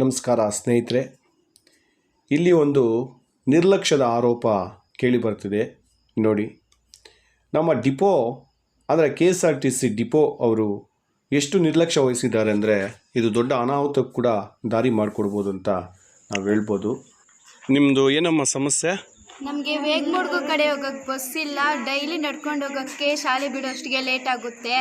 ನಮಸ್ಕಾರ ಸ್ನೇಹಿತರೆ, ಇಲ್ಲಿ ಒಂದು ನಿರ್ಲಕ್ಷ್ಯದ ಆರೋಪ ಕೇಳಿಬರ್ತಿದೆ ನೋಡಿ, ನಮ್ಮ ಡಿಪೋ, ಅಂದರೆ K S R T C depot ಅವರು ಎಷ್ಟು ನಿರ್ಲಕ್ಷ್ಯ ವಹಿಸಿದ್ದಾರೆ ಅಂದರೆ ಇದು ದೊಡ್ಡ ಅನಾಹುತಕ್ಕೆ ಕೂಡ ದಾರಿ ಮಾಡಿಕೊಡ್ಬೋದು ಅಂತ ನಾವು ಹೇಳ್ಬೋದು. ನಿಮ್ಮದು ಏನಮ್ಮ ಸಮಸ್ಯೆ? ನಮಗೆ ವೇಗಮೂಡ್ಗು ಕಡೆ ಹೋಗಕ್ ಬಸ್ ಇಲ್ಲ. ಡೈಲಿ ನಡ್ಕೊಂಡು ಹೋಗಕ್ಕೆ ಶಾಲೆ ಬಿಡೋಷ್ಟಿಗೆ ಲೇಟ್ ಆಗುತ್ತೆ.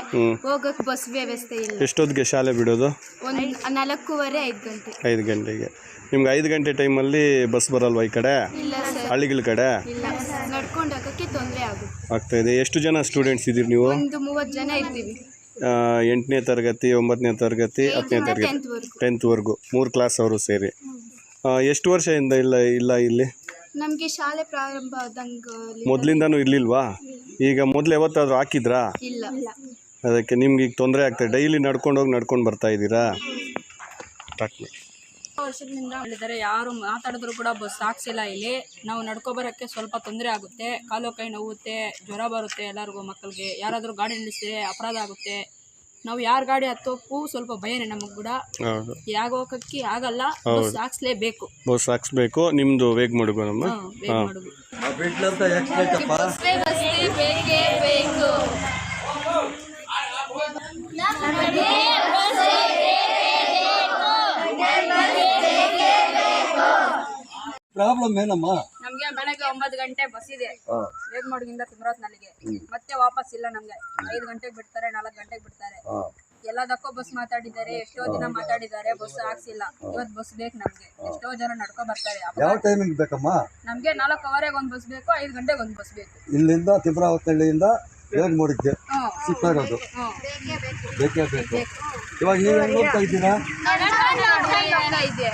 ಹೋಗಕ್ ಬಸ್ ವ್ಯವಸ್ಥೆ ಇಲ್ಲ. ಎಷ್ಟೊತ್ತಿಗೆ ಶಾಲೆ ಬಿಡೋದು? ಒಂದು ನಾಲ್ಕೂವರೆ ಐದು ಗಂಟೆ. ಐದು ಗಂಟೆಗೆ. ನಿಮ್ಗೆ ಐದು ಗಂಟೆ ಟೈಮಲ್ಲಿ ಬಸ್ ಬರಲ್ವಾ ಈ ಕಡೆ? ಇಲ್ಲ ಸರ್ ಹಳ್ಳಿಗಳ ಕಡೆ? ಇಲ್ಲ ನಡ್ಕೊಂಡು ಹೋಗಕ್ಕೆ ತೊಂದರೆ ಆಗುತ್ತೆ. ಆಗ್ತಾ ಇದೆ. ಎಷ್ಟು ಜನ ಸ್ಟೂಡೆಂಟ್ಸ್ ಇದ್ದೀರಿ ನೀವು? ಒಂದು ಮೂವತ್ತು ಜನ ಇರ್ತೀವಿ ಆ, ಎಂಟನೇ ತರಗತಿ ಒಂಬತ್ತನೇ ತರಗತಿ ಹತ್ತನೇ ತರಗತಿ? ಟೆಂತ್ವರೆಗೂ ಮೂರು ಕ್ಲಾಸ್ ಅವರು ಸೇರಿ. ಎಷ್ಟು ವರ್ಷದಿಂದ ಇಲ್ಲ ಇಲ್ಲ ಇಲ್ಲಿ? ನಮಗೆ ಶಾಲೆ ಪ್ರಾರಂಭ ಆದಂಗೆ ಮೊದಲಿಂದನೂ ಇರಲಿಲ್ವಾ? ಈಗ ಮೊದಲು ಯಾವತ್ತಾದರೂ ಹಾಕಿದ್ರಾ? ಇಲ್ಲ. ಅದಕ್ಕೆ ನಿಮ್ಗೆ ಈಗ ತೊಂದರೆ ಆಗ್ತದೆ ಡೈಲಿ ನಡ್ಕೊಂಡು ಹೋಗಿ ನಡ್ಕೊಂಡು ಬರ್ತಾ ಇದ್ದೀರಾ? ಸ್ಟಾರ್ಟ್ ಮಾಡಿ. ವರ್ಷದಿಂದ ಹೇಳಿದರೆ ಯಾರು ಮಾತಾಡಿದ್ರು ಕೂಡ ಬಸ್ ಹಾಕ್ಸಿಲ್ಲ ಇಲ್ಲಿ. ನಾವು ನಡ್ಕೊ ಬರೋಕ್ಕೆ ಸ್ವಲ್ಪ ತೊಂದರೆ ಆಗುತ್ತೆ. ಕಾಲು ಕೈ ನೋವುತ್ತೆ ಜ್ವರ ಬರುತ್ತೆ ಎಲ್ಲರಿಗೂ ಮಕ್ಕಳಿಗೆ. ಯಾರಾದರೂ ಗಾಡಿ ನಿಲ್ಲಿಸಿದ್ರೆ ಅಪರಾಧ ಆಗುತ್ತೆ. ನಾವು ಯಾರ ಗಾಡಿ ಹತ್ತೋಕು ಸ್ವಲ್ಪ ಭಯನೇ ನಮಗ್ ಕೂಡ. ಹೌದು. ಯಾಗ ಹೋಗಕ್ಕೆ ಆಗಲ್ಲ ಬಸ್ ಹಾಕ್ಸ್ಲೇಬೇಕು. ಬಸ್ ಹಾಕ್ಸ್ಬೇಕು ನಿಮ್ದು ವೇಗ ಮಡುಗು ನಮ್ಮ? ಪ್ರಾಬ್ಲಮ್ ಏನಮ್ಮ? ಒಂಬತ್ತು ಗಂಟೆ ಬಸ್ ಇದೆ. ವೇಗಮೋಡ್ಗಿಂದ ತಿಮ್ರೋತ್ನಲ್ಲಿಗೆ ಮತ್ತೆ ವಾಪಸ್ ಇಲ್ಲ ನಮ್ಗೆ. ಐದು ಗಂಟೆಗೆ ಬಿಡ್ತಾರೆ ನಾಲ್ಕು ಗಂಟೆಗೆ ಬಿಡ್ತಾರೆ. ಎಲ್ಲದಕ್ಕೂ ಬಸ್ ಮಾತಾಡಿದ್ದಾರೆ ಎಷ್ಟೋ ದಿನ ಮಾತಾಡಿದ್ದಾರೆ ಬಸ್ ಹಾಕ್ಸಿಲ್ಲ. ಇವತ್ತು ಬಸ್ ಬೇಕು ನಮ್ಗೆ. ಎಷ್ಟೋ ಜನ ನಡ್ಕೊ ಬರ್ತಾರೆ. ಯಾವ ಟೈಮಿಂಗ್ ಬೇಕಮ್ಮ? ನಮ್ಗೆ ನಾಲ್ಕು ಅವರೆಗೆ ಒಂದು ಬಸ್ ಬೇಕು ಐದು ಗಂಟೆಗೆ ಒಂದು ಬಸ್ ಬೇಕು. ಇಲ್ಲಿಂದ ತಿಮ್ರಾವತಳ್ಳಿಯಿಂದ ಬೇಗ ಮೂಡಿದ್ದೆ ಹ್ಮ್ ಸಿಕ್ಕಿರೋದು ಬೇಕೇ ಬೇಕು. ಇವಾಗ ಹೋಗ್ತಾ ಇದ್ದೀರಾ? ಇದೆ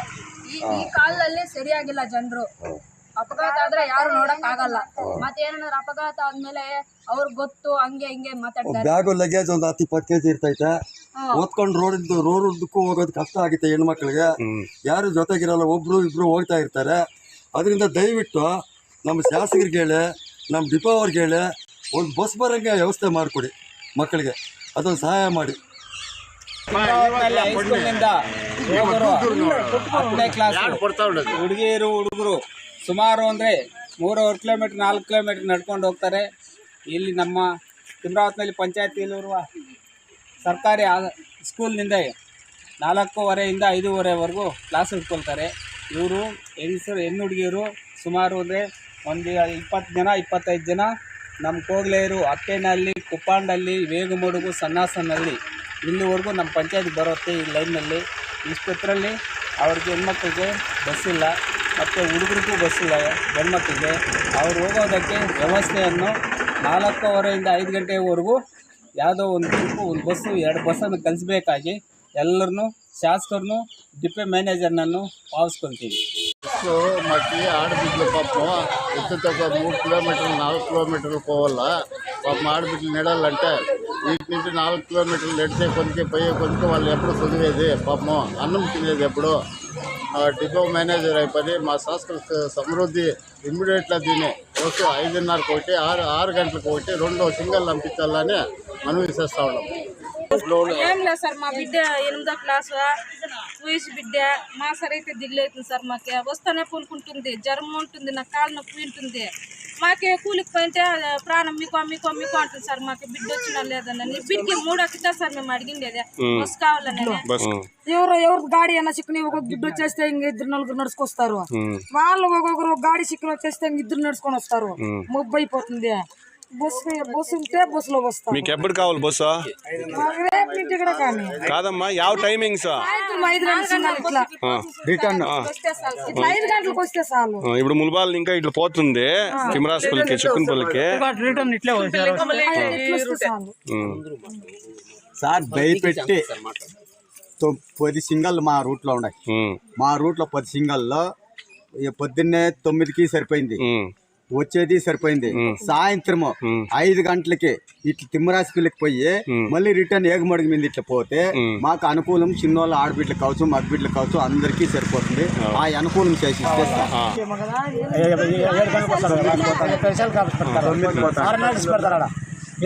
ಈ ಈ ಕಾಲದಲ್ಲಿ ಸರಿಯಾಗಿಲ್ಲ ಜನರು. ಅಪಘಾತ ಆದ್ರೆ ಯಾರು ನೋಡಕ್ ಆಗಲ್ಲ. ಮತ್ತೆ ಏನಂದ್ರೆ ಅಪಘಾತ ಆದ್ಮೇಲೆ ಅವ್ರಿಗೆ ಗೊತ್ತು ಹಂಗೆ ಹಿಂಗೆ ಮಾತಾಡ್ತಾರೆ. ಬ್ಯಾಗು ಲಗೇಜ್ ಒಂದು ಹತ್ತು ಇಪ್ಪತ್ತು ಕೆ ಜಿ ಇರ್ತೈತೆ ಓದ್ಕೊಂಡು ರೋಡಿಂದ ರೋಡ್ ಉದ್ದಕ್ಕೂ ಹೋಗೋದು ಕಷ್ಟ ಆಗುತ್ತೆ ಹೆಣ್ಮಕ್ಳಿಗೆ. ಯಾರು ಜೊತೆಗಿರಲ್ಲ ಒಬ್ರು ಇಬ್ರು ಹೋಗ್ತಾ ಇರ್ತಾರೆ. ಅದರಿಂದ ದಯವಿಟ್ಟು ನಮ್ಮ ಶಾಸಕರಿಗೆ ಹೇಳಿ ನಮ್ಮ ಡಿಪೋ ಅವ್ರಿಗೆ ಹೇಳಿ ಒಂದು ಬಸ್ ಬರೋಂಗೆ ವ್ಯವಸ್ಥೆ ಮಾಡಿಕೊಡಿ ಮಕ್ಕಳಿಗೆ. ಅದೊಂದು ಸಹಾಯ ಮಾಡಿ. ತಿಮ್ರಾವತಿನಲ್ಲಿ ಹೈಸ್ಕೂಲ್ನಿಂದ ಹುಡುಗರು ಹತ್ತನೇ ಕ್ಲಾಸ್ ಹುಡುಗಿಯರು ಹುಡುಗರು. ಸುಮಾರು ಅಂದರೆ ಮೂರುವರೆ ಕಿಲೋಮೀಟ್ರ್, ನಾಲ್ಕು ಕಿಲೋಮೀಟ್ರ್ ನಡ್ಕೊಂಡು ಹೋಗ್ತಾರೆ. ಇಲ್ಲಿ ನಮ್ಮ ತಿಮ್ರಾವತ್ನಲ್ಲಿ ಪಂಚಾಯತಿಯಲ್ಲಿರುವ ಸರ್ಕಾರಿ ಸ್ಕೂಲ್ನಿಂದ ನಾಲ್ಕೂವರೆಯಿಂದ ಐದೂವರೆವರೆಗೂ ಕ್ಲಾಸ್ ಇಟ್ಕೊಳ್ತಾರೆ. ಇವರು ಹೆಂಗಸರು, ಹೆಣ್ಣು ಹುಡುಗಿಯರು ಸುಮಾರು ಅಂದರೆ ಒಂದು ಇಪ್ಪತ್ತು ಜನ, ಇಪ್ಪತ್ತೈದು ಜನ ನಮ್ಮ ಕೋಗ್ಲೆಯರು ಕುಪಾಂಡಲ್ಲಿ ಕುಪ್ಪಾಂಡಲ್ಲಿ ವೇಗಮಡುಗು ಸನ್ನಾಸನಲ್ಲಿ ಇಲ್ಲಿವರೆಗೂ ನಮ್ಮ ಪಂಚಾಯತ್ ಬರುತ್ತೆ ಈ ಲೈನ್ನಲ್ಲಿ. ಇಷ್ಟೊತ್ತರಲ್ಲಿ ಅವ್ರಿಗೆ ಹೆಣ್ಮಕ್ಳಿಗೆ ಬಸ್ಸಿಲ್ಲ ಮತ್ತು ಹುಡುಗರಿಗೂ ಬಸ್ ಇಲ್ಲ ಗಂಡ್ಮಕ್ಳಿಗೆ ಅವ್ರು ಹೋಗೋದಕ್ಕೆ ವ್ಯವಸ್ಥೆಯನ್ನು ನಾಲ್ಕೂವರೆಯಿಂದ ಐದು ಗಂಟೆವರೆಗೂ ಯಾವುದೋ ಒಂದು ಟ್ರಿಪ್ಪು ಒಂದು ಬಸ್ಸು ಎರಡು ಬಸ್ಸನ್ನು ಕಲಿಸ್ಬೇಕಾಗಿ ಎಲ್ಲರನ್ನೂ ಶಾಸಕರನ್ನು ಡಿಪೋ ಮ್ಯಾನೇಜರ್ನನ್ನು ಭಾವಿಸ್ಕೊಳ್ತೀವಿ ಬಸ್ಸು ಮಕ್ಕಳು ಆಡ್ಬಿಟ್ಲು ಪಾಪ ಎತ್ತಕ್ಕ ಮೂರು కిలోమీటర్లు నాలుగు కిలోమీటర్లు పోవాలా పాపం ఆడబిడ్డలు నెడాలంటే వీటి నుంచి నాలుగు కిలోమీటర్లు నడిచే కొద్దికి పోయే కొద్దికి వాళ్ళు ఎప్పుడు చదివేది పాపం అన్నం తినేది ఎప్పుడు ఆ డిపో మేనేజర్ అయిపోయి మా సంస్కృతి సమృద్ధి ఇమ్మీడియట్గా దీన్ని రోజు ఐదున్నరకు ఒకటి ఆరు ఆరు గంటలకు ఒకటి రెండో సింగల్ పంపించాలని మనవి చేస్తా ఉన్నాం. ఏం లేదు సార్ మా బిడ్డ ఎనిమిదో క్లాస్ వయసు బిడ్డ మా సార్ అయితే సార్ మాకే. వస్తానే పూనుకుంటుంది జ్వరం ఉంటుంది నా కాలు నొప్పి ఉంటుంది. మాకే కూలికి పోయింటే ప్రాణం మీకో మీకో మీకో అంటుంది సార్. మాకు బిడ్డ వచ్చినా లేదన్న. నీ బిడ్డకి మూడు అక్కితే సార్ మేము అడిగిండేది. బస్ కావాలని ఎవరు ఎవరు గాడి అన్న చిక్కుని ఒక గిడ్డు వచ్చేస్తే ఇంక ఇద్దరు నలుగురు నడుచుకొస్తారు. వాళ్ళు ఒక్కొక్కరు గాడి చిక్కుని వచ్చేస్తే ఇంక ఇద్దరు నడుచుకొని వస్తారు. ముబ్బు అయిపోతుంది. బస్సు బస్సు ఉంటే బస్సులో వస్తాం. మీకు ఎప్పుడు కావాలి బస్సు? రేపు ఇంటి కూడా కానీ? కాదమ్మా యావ టైమింగ్స్ ఐదు ఇట్లా రిటర్న్ ఇట్లా ఐదు గంటలకు వస్తే చాలు. ఇప్పుడు ములబాల్ ఇంకా ఇట్లా పోతుంది? తిమరాస్పల్లికి చిక్కునపల్లికి ఇట్లా వస్తే చాలు. సార్ భయపెట్టి తొ- పది సింగల్ మా రూట్లో ఉన్నాయి. మా రూట్లో పది సింగల్లో పొద్దున్నే తొమ్మిదికి సరిపోయింది. వచ్చేది సరిపోయింది సాయంత్రం ఐదు గంటలకి ఇట్లా తిమ్మరాశి పిల్లకి పోయి మళ్ళీ రిటర్న్ ఏగమడుగు మీద ఇట్లా పోతే మాకు అనుకూలం చిన్న చిన్నోళ్ళ ఆడబిడ్డలు కావచ్చు మగ కావచ్చు అందరికి సరిపోతుంది ఆ అనుకూలం చేసి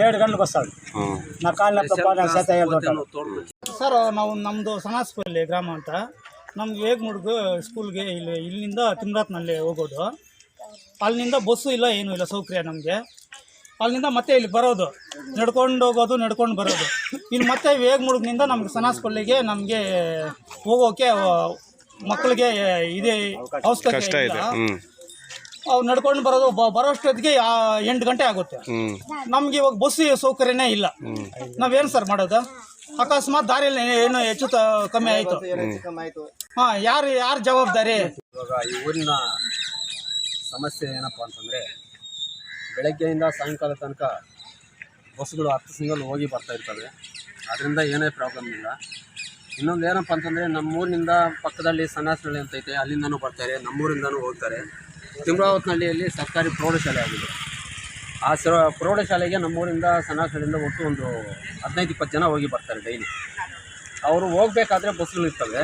ఏడు గంటలకు వస్తాడు నా కాళ్ళ సార్ ನಾವು ನಮ್ಮದು ಸನಾಸ್ಪಲ್ಲಿ ಗ್ರಾಮ ಅಂತ ನಮ್ಗೆ ಹೇಗೆ ಮುಡುಗು ಸ್ಕೂಲ್ಗೆ ಇಲ್ಲಿ ಇಲ್ಲಿಂದ ತಿಮ್ರಾತ್ನಲ್ಲಿ ಹೋಗೋದು ಅಲ್ಲಿಂದ ಬಸ್ಸು ಇಲ್ಲ ಏನು ಇಲ್ಲ ಸೌಕರ್ಯ ನಮಗೆ. ಅಲ್ಲಿಂದ ಮತ್ತೆ ಇಲ್ಲಿ ಬರೋದು. ನಡ್ಕೊಂಡು ಹೋಗೋದು ನಡ್ಕೊಂಡು ಬರೋದು. ಇಲ್ಲಿ ಮತ್ತೆ ವೇಗಮುಡುಗಿನಿಂದ ನಮ್ಗೆ ಸನಾಸ್ಕೊಳ್ಳಿಗೆ ನಮಗೆ ಹೋಗೋಕೆ ಮಕ್ಕಳಿಗೆ ಇದೇ ಕಷ್ಟ ಅವಶ್ಯಕತೆ ಇದೆ. ಇಲ್ಲ. ಅವು ಅವ್ರು ನಡ್ಕೊಂಡು ಬರೋದು ಬ- ಬರೋಷ್ಟೊತ್ತಿಗೆ ಎಂಟು ಗಂಟೆ ಆಗುತ್ತೆ. ನಮ್ಗೆ ಇವಾಗ ಬಸ್ ಸೌಕರ್ಯನೇ ಇಲ್ಲ. ನಾವೇನು ಸರ್ ಮಾಡೋದು? ಅಕಸ್ಮಾತ್ ದಾರಿಯಲ್ಲಿ ಏನು ಹೆಚ್ಚು ತ- ಕಮ್ಮಿ ಆಯಿತು. ಹಾ ಯಾರು ಯಾರು ಜವಾಬ್ದಾರಿ? ಇವಾಗ ಈ ಊರಿನ ಸಮಸ್ಯೆ ಏನಪ್ಪ ಅಂತಂದರೆ, ಬೆಳಗ್ಗೆಯಿಂದ ಸಾಯಂಕಾಲ ತನಕ ಬಸ್ಗಳು ಹತ್ತು ಸಿಂಗಲ್ ಹೋಗಿ ಬರ್ತಾ ಇರ್ತವೆ. ಅದರಿಂದ ಏನೇ ಪ್ರಾಬ್ಲಮ್ ಇಲ್ಲ. ಇನ್ನೊಂದು ಏನಪ್ಪ ಅಂತಂದರೆ, ನಮ್ಮೂರಿನಿಂದ ಪಕ್ಕದಲ್ಲಿ ಸನ್ನಾಸನಹಳ್ಳಿ ಅಂತ ಐತೆ, ಅಲ್ಲಿಂದನೂ ಬರ್ತಾರೆ, ನಮ್ಮೂರಿಂದನೂ ಹೋಗ್ತಾರೆ. ತಿಮ್ರಾವತ್ನಹಳ್ಳಿಯಲ್ಲಿ ಸರ್ಕಾರಿ ಪ್ರೌಢಶಾಲೆ ಆಗಿದೆ. ಆ ಸ ಪ್ರೌಢಶಾಲೆಗೆ ನಮ್ಮೂರಿಂದ ಸನ್ನಾಸನಹಳ್ಳಿಯಿಂದ ಒಟ್ಟು ಒಂದು ಹದಿನೈದು, ಇಪ್ಪತ್ತು ಜನ ಹೋಗಿ ಬರ್ತಾರೆ ಡೈಲಿ. ಅವರು ಹೋಗಬೇಕಾದ್ರೆ ಬಸ್ಗಳು ಇರ್ತವೆ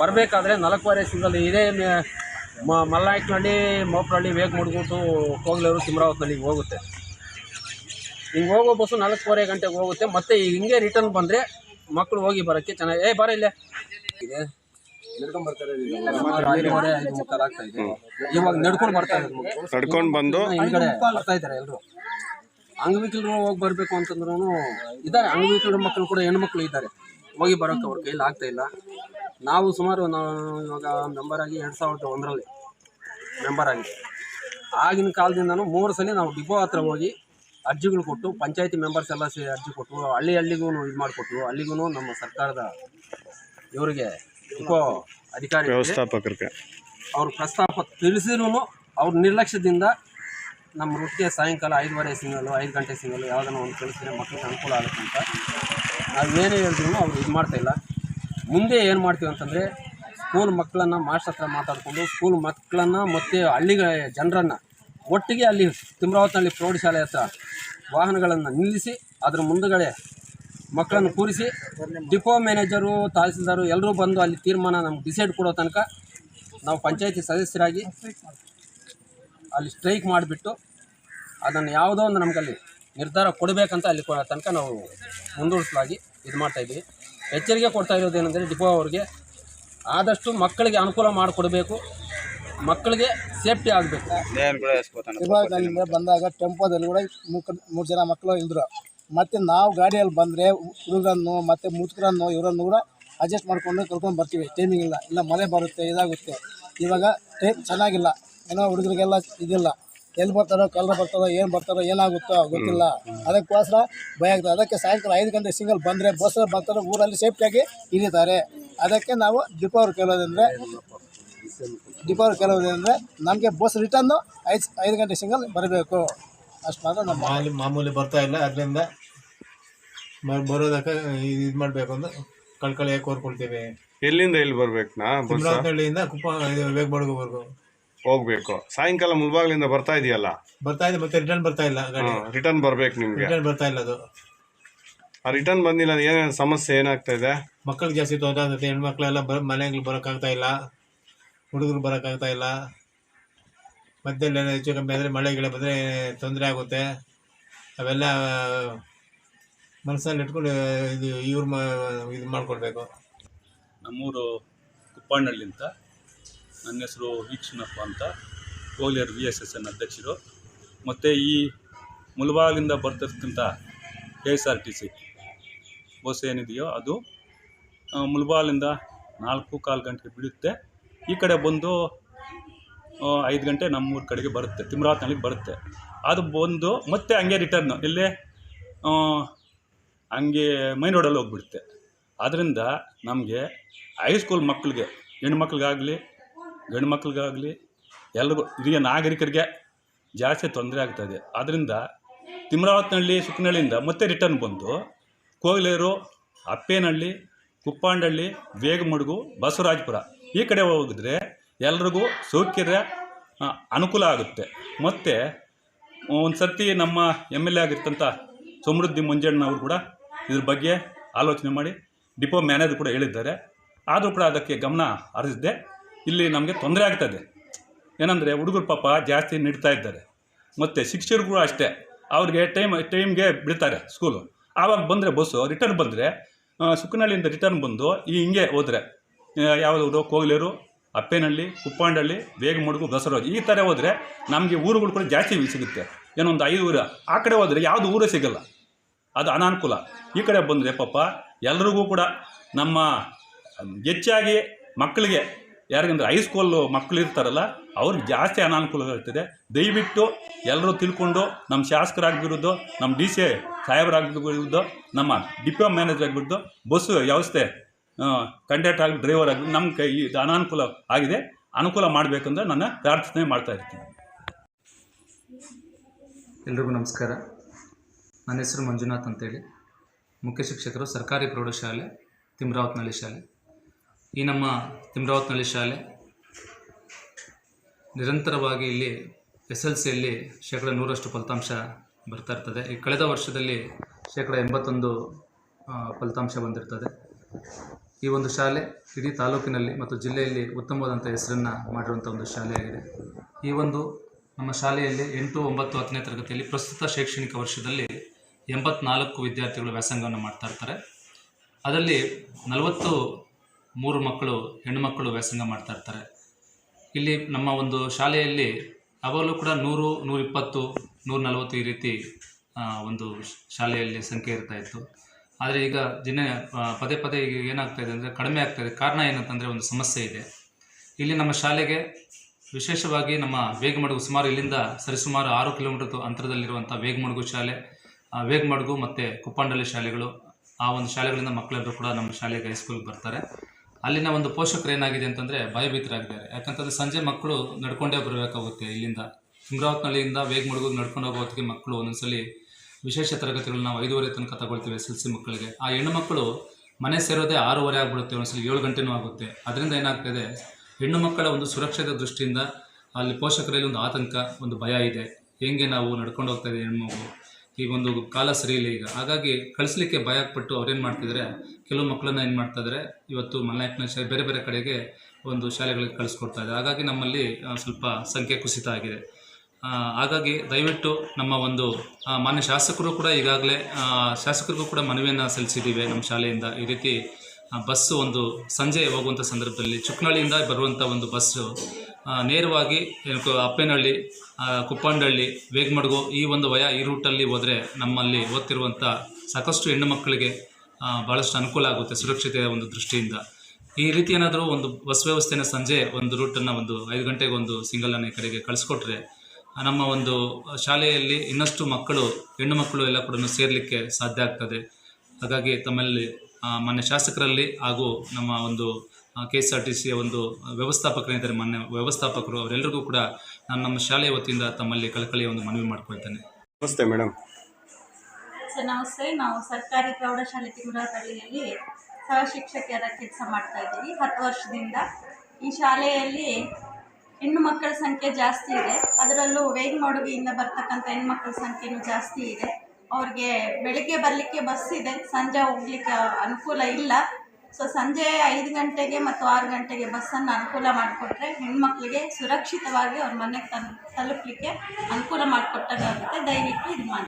ಬರಬೇಕಾದ್ರೆ ನಾಲ್ಕೂವರೆ ಸಿಂಗಲ್ ಇದೇ ಮೆ- ಮಲ್ನಾಯಕನಹಳ್ಳಿ ಮೋಪನಹಳ್ಳಿ ವೇಗ ಹೋಗ್ಲೇರು ಕೋಗ್ಲೂರು ತಿಮ್ರಾವತ್ನಹಳ್ಳಿಗೆ ಹೋಗುತ್ತೆ. ಹಿಂಗೆ ಹೋಗೋ ಬಸ್ಸು ನಾಲ್ಕೂವರೆ ಗಂಟೆಗೆ ಹೋಗುತ್ತೆ. ಮತ್ತೆ ಹಿಂಗೆ ರಿಟರ್ನ್ ಬಂದರೆ ಮಕ್ಕಳು ಹೋಗಿ ಬರೋಕ್ಕೆ ಚೆನ್ನಾಗಿ ಏ ಬರ ಇಲ್ಲೇ. ಇದೆ. ಇವಾಗ ನಡ್ಕೊಂಡು ಬರ್ತಾ ಇದ್ದಾರೆ. ಮಕ್ಕಳು. ನಡ್ಕೊಂಡು ಬಂದು ಹಿಂದ್ಗಡೆ ಬರ್ತಾ ಇದ್ದಾರೆ ಎಲ್ಲರೂ ಅಂಗವಿಕಲರು ಹೋಗಿ ಬರಬೇಕು ಅಂತಂದ್ರೂ ಇದ್ದಾರೆ. ಅಂಗವಿಕಲರ ಮಕ್ಕಳು ಕೂಡ ಹೆಣ್ಮಕ್ಳು ಇದ್ದಾರೆ. ಹೋಗಿ ಬರೋಕ್ಕೆ ಅವ್ರ ಕೈಲಿ ಆಗ್ತಾ ಇಲ್ಲ. ನಾವು ಸುಮಾರು ನಾವು ಇವಾಗ ಮೆಂಬರಾಗಿ ಆಗಿ ಎರಡು ಸಾವಿರದ ಒಂದರಲ್ಲಿ ಮೆಂಬರಾಗಿ ಆಗಿನ ಕಾಲದಿಂದನೂ ಮೂರು ಸಲ ನಾವು ಡಿಪೋ ಹತ್ರ ಹೋಗಿ ಅರ್ಜಿಗಳು ಕೊಟ್ಟು ಪಂಚಾಯತಿ ಮೆಂಬರ್ಸ್ ಎಲ್ಲ ಸೇರಿ ಅರ್ಜಿ ಕೊಟ್ಟು ಹಳ್ಳಿ ಹಳ್ಳಿಗೂ ಇದು ಮಾಡಿಕೊಟ್ರು ಅಲ್ಲಿಗೂ ನಮ್ಮ ಸರ್ಕಾರದ ಇವರಿಗೆ ಡಿಪೋ ಅಧಿಕಾರಿ ವ್ಯವಸ್ಥಾಪಕರಿಗೆ. ಅವ್ರ ಪ್ರಸ್ತಾಪ ತಿಳಿಸಿರೂ ಅವ್ರ ನಿರ್ಲಕ್ಷ್ಯದಿಂದ ನಮ್ಮ ವೃತ್ತಿಯ ಸಾಯಂಕಾಲ ಐದುವರೆ ಸಿಂಗಲು ಐದು ಗಂಟೆ ಸಿಂಗಲು ಯಾವುದನ್ನು ಒಂದು ಕಳಿಸಿದ್ರೆ ಮಕ್ಕಳಿಗೆ ಅನುಕೂಲ ಆಗುತ್ತೆ ಅಂತ ನಾವೇನೇ ಹೇಳಿದ್ರು ಅವ್ರು ಇದು ಮಾಡ್ತಾಯಿಲ್ಲ ಮುಂದೆ ಏನು ಮಾಡ್ತೀವಿ ಅಂತಂದರೆ ಸ್ಕೂಲ್ ಮಕ್ಕಳನ್ನು ಮಾಸ್ಟರ್ ಹತ್ರ ಮಾತಾಡಿಕೊಂಡು ಸ್ಕೂಲ್ ಮಕ್ಕಳನ್ನು ಮತ್ತು ಹಳ್ಳಿಗಳ ಜನರನ್ನು ಒಟ್ಟಿಗೆ ಅಲ್ಲಿ ತಿಮ್ರಾವತ್ನಲ್ಲಿ ಪ್ರೌಢಶಾಲೆ ಹತ್ರ ವಾಹನಗಳನ್ನು ನಿಲ್ಲಿಸಿ, ಅದರ ಮುಂದುಗಡೆ ಮಕ್ಕಳನ್ನು ಕೂರಿಸಿ, ಡಿಪೋ ಮ್ಯಾನೇಜರು, ತಹಸೀಲ್ದಾರು ಎಲ್ಲರೂ ಬಂದು ಅಲ್ಲಿ ತೀರ್ಮಾನ ನಮ್ಗೆ ಡಿಸೈಡ್ ಕೊಡೋ ತನಕ ನಾವು ಪಂಚಾಯತಿ ಸದಸ್ಯರಾಗಿ ಅಲ್ಲಿ ಸ್ಟ್ರೈಕ್ ಮಾಡಿಬಿಟ್ಟು ಅದನ್ನು ಯಾವುದೋ ಒಂದು ನಮಗಲ್ಲಿ ನಿರ್ಧಾರ ಕೊಡಬೇಕಂತ ಅಲ್ಲಿ ತನಕ ನಾವು ಮುಂದೂಡಿಸಲಾಗಿ ಇದು ಮಾಡ್ತಾಯಿದ್ದೀವಿ ಎಚ್ಚರಿಕೆ ಕೊಡ್ತಾ ಇರೋದೇನೆಂದರೆ ಡಿಪೋ ಅವ್ರಿಗೆ ಆದಷ್ಟು ಮಕ್ಕಳಿಗೆ ಅನುಕೂಲ ಮಾಡಿಕೊಡಬೇಕು. ಮಕ್ಕಳಿಗೆ ಸೇಫ್ಟಿ ಆಗಬೇಕು. ಇವಾಗ ಬಂದಾಗ ಟೆಂಪೋದಲ್ಲಿ ಕೂಡ ಮೂಕ ಮೂರು ಜನ ಮಕ್ಕಳು ಇದ್ರು. ಮತ್ತು ನಾವು ಗಾಡಿಯಲ್ಲಿ ಬಂದರೆ ಹುಡುಗರನ್ನು ಮತ್ತು ಮುದುಕರನ್ನು ಇವರನ್ನು ಕೂಡ ಅಡ್ಜಸ್ಟ್ ಮಾಡ್ಕೊಂಡು ಕರ್ಕೊಂಡು ಬರ್ತೀವಿ. ಟೈಮಿಂಗ್ ಇಲ್ಲ. ಇಲ್ಲ ಮಳೆ ಬರುತ್ತೆ ಇದಾಗುತ್ತೆ. ಇವಾಗ ಟೈಮ್ ಚೆನ್ನಾಗಿಲ್ಲ. ಏನೋ ಹುಡುಗರಿಗೆಲ್ಲ ಇದಿಲ್ಲ. ಎಲ್ಲಿ ಬರ್ತಾರೋ ಕಲರ್ ಬರ್ತಾರೋ ಏನು ಬರ್ತಾರೋ ಏನಾಗುತ್ತೋ ಗೊತ್ತಿಲ್ಲ. ಅದಕ್ಕೋಸ್ಕರ ಭಯ ಆಗ್ತದೆ. ಅದಕ್ಕೆ ಸಾಯಂಕಾಲ ಐದು ಗಂಟೆ ಸಿಂಗಲ್ ಬಂದರೆ ಬಸ್ ಬರ್ತಾರೆ ಊರಲ್ಲಿ ಸೇಫ್ಟಿಯಾಗಿ ಇಳಿತಾರೆ. ಅದಕ್ಕೆ ನಾವು ದೀಪಾವಳಿ ಕೇಳೋದಂದರೆ ದೀಪಾವಳಿ ಕೇಳೋದಂದರೆ ನಮಗೆ ಬಸ್ ರಿಟರ್ನು ಐದು ಐದು ಗಂಟೆ ಸಿಂಗಲ್ ಬರಬೇಕು. ಅಷ್ಟು ಮಾತ್ರ ನಮ್ಮ ಮಾಮೂಲಿ ಮಾಮೂಲಿ ಬರ್ತಾ ಇಲ್ಲ. ಅದರಿಂದ ಬರೋದಕ್ಕೆ ಇದು ಮಾಡಬೇಕು ಅಂತ ಕಳ್ಕಳಿಯಾಗಿ ಕೋರ್ಕೊಳ್ತೀವಿ. ಎಲ್ಲಿಂದ ಎಲ್ಲಿ ಬರ್ಬೇಕು ನಾ ಬಸ್ ಹಳ್ಳಿಯಿಂದ ಕುಪ್ಪ ಇದು ವೇಗಬಡ್ಗೋವರೆಗೂ ಹೋಗ್ಬೇಕು. ಸಾಯಂಕಾಲ ಮುಲ್ಬಾಗ್ಲಿಂದ ಬರ್ತಾ ಇದೆಯಲ್ಲ? ಬರ್ತಾ ಇದೆ ಮತ್ತೆ ರಿಟರ್ನ್ ಬರ್ತಾ ಇಲ್ಲ ಗಾಡಿ. ರಿಟರ್ನ್ ಬರ್ಬೇಕು ನಿಮ್ಗೆ. ರಿಟರ್ನ್ ಬರ್ತಾ ಇಲ್ಲ ಅದು. ಆ ರಿಟರ್ನ್ ಬಂದಿಲ್ಲ ಅಂದ್ರೆ ಏನೇನು ಸಮಸ್ಯೆ ಏನಾಗ್ತಾ ಇದೆ? ಮಕ್ಕಳಿಗೆ ಜಾಸ್ತಿ ತೊಂದರೆ ಆಗುತ್ತೆ ಹೆಣ್ಮಕ್ಳೆಲ್ಲ ಬರ ಮನೆಗಳು ಬರೋಕ್ಕಾಗ್ತಾ ಇಲ್ಲ. ಹುಡುಗರು ಬರೋಕ್ಕಾಗ್ತಾ ಇಲ್ಲ. ಮಧ್ಯದಲ್ಲಿ ಹೆಚ್ಚು ಕಮ್ಮಿ ಆದರೆ ಮಳೆ ಗಿಳೆ ಬಂದರೆ ತೊಂದರೆ ಆಗುತ್ತೆ. ಅವೆಲ್ಲ ಮನಸ್ಸಲ್ಲಿ ಇಟ್ಕೊಂಡು ಇದು ಇವ್ರು ಮ ಇದು ಮಾಡಿಕೊಡ್ಬೇಕು. ನಮ್ಮೂರು ಕುಪ್ಪಣ್ಣಳ್ಳಿ ಅಂತ. ನನ್ನ ಹೆಸರು ವೀಕ್ಷಣಪ್ಪ ಅಂತ, ಕೋಲಿಯರ್ ವಿ ಎಸ್ ಎಸ್ ಎನ್ ಅಧ್ಯಕ್ಷರು. ಮತ್ತು ಈ ಮುಲ್ಬಾಗಿಂದ ಬರ್ತಿರ್ತಕ್ಕಂಥ K S R T C bus ಏನಿದೆಯೋ ಅದು ಮುಲ್ಬಾಲಿಂದ ನಾಲ್ಕು ಕಾಲು ಗಂಟೆಗೆ ಬಿಡುತ್ತೆ ಈ ಕಡೆ ಬಂದು ಐದು ಗಂಟೆ ನಮ್ಮೂರ ಕಡೆಗೆ ಬರುತ್ತೆ, ತಿಮ್ರಾತ್ನಳ್ಳಿಗೆ ಬರುತ್ತೆ. ಅದು ಬಂದು ಮತ್ತೆ ಹಂಗೆ ರಿಟರ್ನು ಇಲ್ಲೇ ಹಂಗೆ ಮೈನ್ ರೋಡಲ್ಲಿ ಹೋಗ್ಬಿಡುತ್ತೆ. ಆದ್ದರಿಂದ ನಮಗೆ ಹೈಸ್ಕೂಲ್ ಮಕ್ಕಳಿಗೆ ಹೆಣ್ಮಕ್ಳಿಗಾಗಲಿ ಗಂಡು ಮಕ್ಳಿಗಾಗಲಿ ಎಲ್ರಿಗೂ ಹಿರಿಯ ನಾಗರಿಕರಿಗೆ ಜಾಸ್ತಿ ತೊಂದರೆ ಆಗ್ತಾಯಿದೆ ಆದ್ದರಿಂದ ತಿಮ್ರಾವತ್ನಹಳ್ಳಿ ಸುಕ್ಕನಹಳ್ಳಿಯಿಂದ ಮತ್ತೆ ರಿಟರ್ನ್ ಬಂದು ಕೋಗಿಲೇರು, ಅಪ್ಪೇನಹಳ್ಳಿ, ಕುಪ್ಪಾಂಡಹಳ್ಳಿ ಬೇಗಮಡುಗು ಬಸವರಾಜಪುರ ಈ ಕಡೆ ಹೋಗಿದ್ರೆ ಎಲ್ರಿಗೂ ಸೌಕರ್ಯ ಅನುಕೂಲ ಆಗುತ್ತೆ. ಮತ್ತು ಒಂದು ಸರ್ತಿ ನಮ್ಮ ಎಂ ಎಲ್ ಎ ಆಗಿರ್ತಂಥ ಸಮೃದ್ಧಿ ಮುಂಜಣ್ಣವರು ಕೂಡ ಇದ್ರ ಬಗ್ಗೆ ಆಲೋಚನೆ ಮಾಡಿ, ಡಿಪೋ ಮ್ಯಾನೇಜರ್ ಕೂಡ ಹೇಳಿದ್ದಾರೆ. ಆದರೂ ಕೂಡ ಅದಕ್ಕೆ ಗಮನ ಹರಿಸಿದೆ ಇಲ್ಲಿ ನಮಗೆ ತೊಂದರೆ ಆಗ್ತದೆ. ಏನಂದರೆ ಹುಡುಗರು ಪಾಪ ಜಾಸ್ತಿ ನೀಡ್ತಾ ಇದ್ದಾರೆ. ಮತ್ತು ಶಿಕ್ಷಕರು ಅಷ್ಟೇ. ಅವ್ರಿಗೆ ಟೈಮ್ ಟೈಮ್ಗೆ ಬಿಡ್ತಾರೆ ಸ್ಕೂಲು ಆವಾಗ ಬಂದರೆ ಬಸ್ಸು ರಿಟರ್ನ್ ಬಂದರೆ ಸುಕ್ಕನಹಳ್ಳಿಯಿಂದ ರಿಟರ್ನ್ ಬಂದು ಈ ಹಿಂಗೆ ಹೋದರೆ. ಯಾವುದೋ ಕೋಗ್ಲೇರು, ಅಪ್ಪೇನಹಳ್ಳಿ ಕುಪ್ಪಂಡಳ್ಳಿ ಬೇಗಮಡುಗು ಬಸವರಾಜ್. ಈ ಥರ ಹೋದರೆ ನಮಗೆ ಊರುಗಳು ಕೂಡ ಜಾಸ್ತಿ ಸಿಗುತ್ತೆ. ಏನೋ ಒಂದು ಐದು ಊರು. ಆ ಕಡೆ ಹೋದರೆ ಯಾವುದು ಊರೇ ಸಿಗಲ್ಲ. ಅದು ಅನಾನುಕೂಲ. ಈ ಕಡೆ ಬಂದರೆ ಪಾಪ ಎಲ್ರಿಗೂ ಕೂಡ ನಮ್ಮ ಹೆಚ್ಚಾಗಿ ಮಕ್ಕಳಿಗೆ ಯಾರಿಗಂದ್ರೆ ಹೈಸ್ಕೂಲ್ ಮಕ್ಕಳು ಇರ್ತಾರಲ್ಲ, ಅವ್ರಿಗೆ ಜಾಸ್ತಿ ಅನಾನುಕೂಲ ಇರ್ತದೆ ದಯವಿಟ್ಟು ಎಲ್ಲರೂ ತಿಳ್ಕೊಂಡು ನಮ್ಮ ಶಾಸಕರಾಗಿರೋದು ನಮ್ಮ ಡಿ ಸಿ ಸಾಹೇಬರಾಗ್ಬಿರೋದು ನಮ್ಮ ಡಿಪೋ ಮ್ಯಾನೇಜರ್ ಆಗಿಬಿಡ್ದು ಬಸ್ಸು ವ್ಯವಸ್ಥೆ ಕಂಡಕ್ಟರ್ ಆಗಿ ಡ್ರೈವರ್ ಆಗಿ ನಮ್ಮ ಕೈ ಇದು ಅನಾನುಕೂಲ ಆಗಿದೆ. ಅನುಕೂಲ ಮಾಡಬೇಕಂದ್ರೆ ನನ್ನ ಪ್ರಾರ್ಥನೆ ಮಾಡ್ತಾ ಇರ್ತೀನಿ. ಎಲ್ರಿಗೂ ನಮಸ್ಕಾರ. ನನ್ನ ಹೆಸರು ಮಂಜುನಾಥ್ ಅಂತೇಳಿ. ಮುಖ್ಯ ಶಿಕ್ಷಕರು ಸರ್ಕಾರಿ ಪ್ರೌಢಶಾಲೆ, ತಿಮ್ರಾವತ್ನಳ್ಳಿ ಶಾಲೆ. ಈ ನಮ್ಮ ತಿಮ್ರಾವತ್ನಳ್ಳಿ ಶಾಲೆ ನಿರಂತರವಾಗಿ ಇಲ್ಲಿ ಎಸ್ ಎಲ್ ಸಿಯಲ್ಲಿ ಶೇಕಡ ನೂರಷ್ಟು ಫಲಿತಾಂಶ ಬರ್ತಾ ಇರ್ತದೆ. ಈ ಕಳೆದ ವರ್ಷದಲ್ಲಿ ಶೇಕಡ ಎಂಬತ್ತೊಂದು ಫಲಿತಾಂಶ ಬಂದಿರ್ತದೆ. ಈ ಒಂದು ಶಾಲೆ ಇಡೀ ತಾಲೂಕಿನಲ್ಲಿ ಮತ್ತು ಜಿಲ್ಲೆಯಲ್ಲಿ ಉತ್ತಮವಾದಂಥ ಹೆಸರನ್ನು ಮಾಡಿರುವಂಥ ಒಂದು ಶಾಲೆಯಾಗಿದೆ. ಈ ಒಂದು ನಮ್ಮ ಶಾಲೆಯಲ್ಲಿ ಎಂಟು, ಒಂಬತ್ತು, ಹತ್ತನೇ ತರಗತಿಯಲ್ಲಿ ಪ್ರಸ್ತುತ ಶೈಕ್ಷಣಿಕ ವರ್ಷದಲ್ಲಿ ಎಂಬತ್ನಾಲ್ಕು ವಿದ್ಯಾರ್ಥಿಗಳು ವ್ಯಾಸಂಗವನ್ನು ಮಾಡ್ತಾ ಇರ್ತಾರೆ. ಅದರಲ್ಲಿ ನಲವತ್ತು ಮೂರು ಮಕ್ಕಳು, ಹೆಣ್ಣು ಮಕ್ಕಳು ವ್ಯಾಸಂಗ ಮಾಡ್ತಾ ಇರ್ತಾರೆ. ಇಲ್ಲಿ ನಮ್ಮ ಒಂದು ಶಾಲೆಯಲ್ಲಿ ಅವಾಗಲೂ ಕೂಡ ನೂರು, ನೂರಿಪ್ಪತ್ತು ನೂರ ನಲವತ್ತು ಈ ರೀತಿ ಒಂದು ಶಾಲೆಯಲ್ಲಿ ಸಂಖ್ಯೆ ಇರ್ತಾ ಇತ್ತು. ಆದರೆ ಈಗ ದಿನ ಪದೇ ಪದೇ ಈಗ ಏನಾಗ್ತಾ ಇದೆ ಅಂದರೆ ಕಡಿಮೆ ಆಗ್ತಾ ಇದೆ. ಕಾರಣ ಏನಂತಂದರೆ ಒಂದು ಸಮಸ್ಯೆ ಇದೆ. ಇಲ್ಲಿ ನಮ್ಮ ಶಾಲೆಗೆ ವಿಶೇಷವಾಗಿ ನಮ್ಮ ವೇಗಮಡುಗು, ಸುಮಾರು ಇಲ್ಲಿಂದ ಸರಿಸುಮಾರು ಆರು ಕಿಲೋಮೀಟರ್ ಅಂತರದಲ್ಲಿರುವಂಥ ವೇಗಮಡುಗು ಶಾಲೆ ವೇಗಮಡುಗು ಮತ್ತು ಕುಪ್ಪಂಡಳ್ಳಿ ಶಾಲೆಗಳು, ಆ ಒಂದು ಶಾಲೆಗಳಿಂದ ಮಕ್ಕಳೆಲ್ಲರೂ ಕೂಡ ನಮ್ಮ ಶಾಲೆಗೆ ಹೈಸ್ಕೂಲ್ಗೆ ಬರ್ತಾರೆ. ಅಲ್ಲಿನ ಒಂದು ಪೋಷಕರು ಏನಾಗಿದೆ ಅಂತಂದರೆ ಭಯಭೀತರಾಗಿದ್ದಾರೆ. ಯಾಕಂತಂದರೆ ಸಂಜೆ ಮಕ್ಕಳು ನಡ್ಕೊಂಡೇ ಬರಬೇಕಾಗುತ್ತೆ ಇಲ್ಲಿಂದ. ಅಮರಾವತಿನಲ್ಲಿಂದ ವೇಗಮಡುಗು ನಡ್ಕೊಂಡು ಹೋಗೋ ಹೊತ್ತಿಗೆ ಮಕ್ಕಳು ಒಂದೊಂದ್ಸಲಿ ವಿಶೇಷ ತರಗತಿಗಳು ನಾವು ಐದೂವರೆ ತನಕ ತಗೊಳ್ತೀವಿ ಎಸ್ ಎಲ್ ಸಿ ಮಕ್ಕಳಿಗೆ. ಆ ಹೆಣ್ಣು ಮಕ್ಕಳು ಮನೆ ಸೇರೋದೇ ಆರೂವರೆ ಆಗಿಬಿಡುತ್ತೆ, ಒಂದ್ಸಲಿ ಏಳು ಗಂಟೆನೂ ಆಗುತ್ತೆ. ಅದರಿಂದ ಏನಾಗ್ತದೆ ಹೆಣ್ಣು ಮಕ್ಕಳ ಒಂದು ಸುರಕ್ಷತೆ ದೃಷ್ಟಿಯಿಂದ ಅಲ್ಲಿ ಪೋಷಕರಲ್ಲಿ ಒಂದು ಆತಂಕ, ಒಂದು ಭಯ ಇದೆ. ಹೆಂಗೆ ನಾವು ನಡ್ಕೊಂಡು ಹೋಗ್ತಾ ಇದೆ ಹೆಣ್ಮಗು ಈಗ ಒಂದು ಕಾಲ ಸರಿ ಇಲ್ಲ ಈಗ. ಹಾಗಾಗಿ ಕಳಿಸ್ಲಿಕ್ಕೆ ಭಯ ಪಟ್ಟು ಅವ್ರೇನು ಮಾಡ್ತಿದ್ದಾರೆ ಕೆಲವು ಮಕ್ಕಳನ್ನ ಏನು ಮಾಡ್ತಾ ಇದ್ದಾರೆ ಇವತ್ತು ಮಲ್ನಾಯಕನ ಶಾಲೆ, ಬೇರೆ ಬೇರೆ ಕಡೆಗೆ ಒಂದು ಶಾಲೆಗಳಿಗೆ ಕಳಿಸ್ಕೊಡ್ತಾ ಇದೆ. ಹಾಗಾಗಿ ನಮ್ಮಲ್ಲಿ ಸ್ವಲ್ಪ ಸಂಖ್ಯೆ ಕುಸಿತ ಆಗಿದೆ. ಹಾಗಾಗಿ ದಯವಿಟ್ಟು ನಮ್ಮ ಒಂದು ಮಾನ್ಯ ಶಾಸಕರು ಕೂಡ ಈಗಾಗಲೇ ಶಾಸಕರಿಗೂ ಕೂಡ ಮನವಿಯನ್ನು ಸಲ್ಲಿಸಿದ್ದೀವಿ ನಮ್ಮ ಶಾಲೆಯಿಂದ. ಈ ರೀತಿ ಬಸ್ಸು ಒಂದು ಸಂಜೆ ಹೋಗುವಂಥ ಸಂದರ್ಭದಲ್ಲಿ, ಚುಕ್ನಳ್ಳಿಯಿಂದ ಬರುವಂಥ ಒಂದು ಬಸ್ಸು ನೇರವಾಗಿ ಅಪ್ಪೇನಹಳ್ಳಿ ಕುಪ್ಪಂಡಹಳ್ಳಿ, ವೇಗಮಡುಗು ಈ ಒಂದು ವಯ ಈ ರೂಟಲ್ಲಿ ಹೋದರೆ ನಮ್ಮಲ್ಲಿ ಓದ್ತಿರುವಂಥ ಸಾಕಷ್ಟು ಹೆಣ್ಣು ಮಕ್ಕಳಿಗೆ ಭಾಳಷ್ಟು ಅನುಕೂಲ ಆಗುತ್ತೆ ಸುರಕ್ಷತೆಯ ಒಂದು ದೃಷ್ಟಿಯಿಂದ. ಈ ರೀತಿ ಏನಾದರೂ ಒಂದು ಬಸ್ ವ್ಯವಸ್ಥೆನ ಸಂಜೆ ಒಂದು ರೂಟನ್ನು ಒಂದು ಐದು ಗಂಟೆಗೆ ಒಂದು ಸಿಂಗಲನ್ನು ಈ ಕಡೆಗೆ ಕಳಿಸ್ಕೊಟ್ರೆ ನಮ್ಮ ಒಂದು ಶಾಲೆಯಲ್ಲಿ ಇನ್ನಷ್ಟು ಮಕ್ಕಳು, ಹೆಣ್ಣು ಮಕ್ಕಳು ಎಲ್ಲ ಕೂಡ ಸೇರಲಿಕ್ಕೆ ಸಾಧ್ಯ ಆಗ್ತದೆ. ಹಾಗಾಗಿ ತಮ್ಮಲ್ಲಿ ಮಾನ್ಯ ಶಾಸಕರಲ್ಲಿ ಹಾಗೂ ನಮ್ಮ ಒಂದು ಕೆ ಎಸ್ ಆರ್ ಟಿ ಸಿಯ ಒಂದು ವ್ಯವಸ್ಥಾಪಕರಿದ್ದಾರೆ ಮಾನ್ಯ ವ್ಯವಸ್ಥಾಪಕರು ಅವರೆಲ್ಲರಿಗೂ ಕೂಡ ನಾನು ನಮ್ಮ ಶಾಲೆಯ ವತಿಯಿಂದ ತಮ್ಮಲ್ಲಿ ಕಳಕಳಿಯ ಒಂದು ಮನವಿ ಮಾಡ್ಕೊಳ್ತೇನೆ. ನಮಸ್ತೆ ಮೇಡಮ್ ಸರ್ ನಮಸ್ತೆ. ನಾವು ಸರ್ಕಾರಿ ಪ್ರೌಢಶಾಲೆ ತಿಮ್ರಾತಳ್ಳಿಯಲ್ಲಿ ಸಹ ಶಿಕ್ಷಕಿಯರ ಕೆಲಸ ಮಾಡ್ತಾ ಇದ್ದೀವಿ. ಹತ್ತು ವರ್ಷದಿಂದ ಈ ಶಾಲೆಯಲ್ಲಿ ಹೆಣ್ಣು ಮಕ್ಕಳ ಸಂಖ್ಯೆ ಜಾಸ್ತಿ ಇದೆ. ಅದರಲ್ಲೂ ವೇಗಮಡುಗೆಯಿಂದ ಬರ್ತಕ್ಕಂಥ ಹೆಣ್ಮಕ್ಳ ಸಂಖ್ಯೆನೂ ಜಾಸ್ತಿ ಇದೆ. ಅವ್ರಿಗೆ ಬೆಳಿಗ್ಗೆ ಬರಲಿಕ್ಕೆ ಬಸ್ ಇದೆ. ಸಂಜೆ ಹೋಗ್ಲಿಕ್ಕೆ ಅನುಕೂಲ ಇಲ್ಲ. ಸೊ ಸಂಜೆ ಐದು ಗಂಟೆಗೆ ಮತ್ತು ಆರು ಗಂಟೆಗೆ ಬಸ್ಸನ್ನು ಅನುಕೂಲ ಮಾಡಿಕೊಟ್ರೆ ಹೆಣ್ಮಕ್ಳಿಗೆ ಸುರಕ್ಷಿತವಾಗಿ ಅವ್ರ ಮನೆಗೆ ತಲುಪಲಿಕ್ಕೆ ಅನುಕೂಲ ಮಾಡಿಕೊಟ್ಟಾಗುತ್ತೆ ದಯವಿಟ್ಟು ಇದು ಮಾಡಿ.